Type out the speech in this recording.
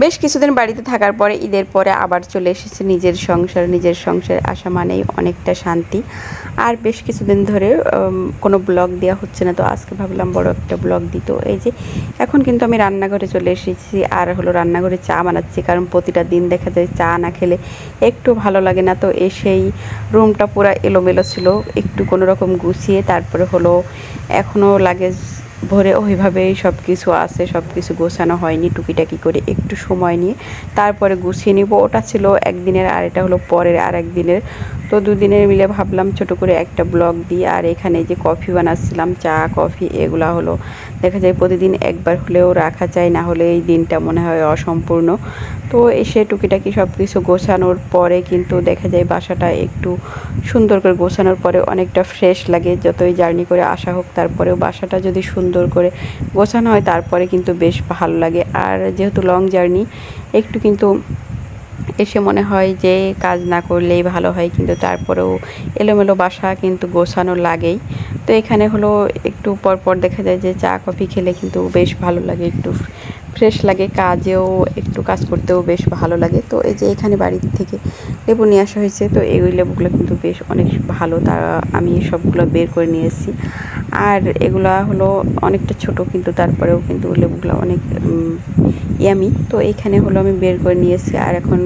বেশ কিছুদিন বাড়িতে থাকার পরে ঈদের পরে আবার চলে এসেছে নিজের সংসার নিজের সংসার আসা মানেই অনেকটা শান্তি। আর বেশ কিছুদিন ধরে কোনো ব্লগ দেওয়া হচ্ছে না, তো আজকে ভাবলাম বড় একটা ব্লগ দিত এই যে, এখন কিন্তু আমি রান্নাঘরে চলে এসেছি, আর হলো রান্নাঘরে চা বানাচ্ছি, কারণ প্রতিটা দিন দেখা যায় চা না খেলে একটু ভালো লাগে না। তো এসেই রুমটা পুরো এলোমেলো ছিল, একটু কোনো রকম গুছিয়ে, তারপরে হলো এখনও লাগেজ ভরে ওইভাবেই সব কিছু আছে সব কিছু গোছানো হয়নি টুকিটাকি করে একটু সময় নিয়ে। তারপরে গুছিয়ে নিব, ওটা ছিল একদিনের আর এটা হলো পরের আর একদিনের তো দুদিনের মিলে ভাবলাম ছোট করে একটা ব্লগ দিই, আর এখানে যে কফি বানাচ্ছিলাম, চা, কফি, এগুলা হলো। দেখা যায় প্রতিদিন একবার হলেও রাখা চাই না হলে এই দিনটা মনে হয় অসম্পূর্ণ। তো এসে টুকিটাকি সব কিছু গোছানোর পরে কিন্তু দেখা যায় বাসাটা একটু সুন্দর করে গোছানোর পরে অনেকটা ফ্রেশ লাগে, যতই জার্নি করে আসা হোক, তারপরেও বাসাটা যদি সুন্দর করে গোছানো হয়, তারপরে কিন্তু বেশ ভালো লাগে। আর যেহেতু লং জার্নি একটু কিন্তু এসে মনে হয় যে কাজ না করলেই ভালো হয়, কিন্তু তারপরেও এলোমেলো বাসা কিন্তু গোছানো লাগেই। তো এখানে হলো একটু পর পর দেখা যায় যে চা, কফি খেলে কিন্তু বেশ ভালো লাগে একটু। ফ্রেশ লাগে, কাজেও একটু কাজ করতেও বেশ ভালো লাগে। তো এই যে এখানে বাড়ি থেকে লেবু নিয়ে আসা হয়েছে, তো এই লেবুগুলো কিন্তু বেশ অনেক ভালো, তা আমি সবগুলো বের করে নিয়ে এসেছি। আর এগুলা হলো অনেকটা ছোট, কিন্তু তারপরেও কিন্তু লেবুগুলো অনেক ইয়ামি তো এইখানে হলো আমি বের করে নিয়ে এসেছি, আর এখন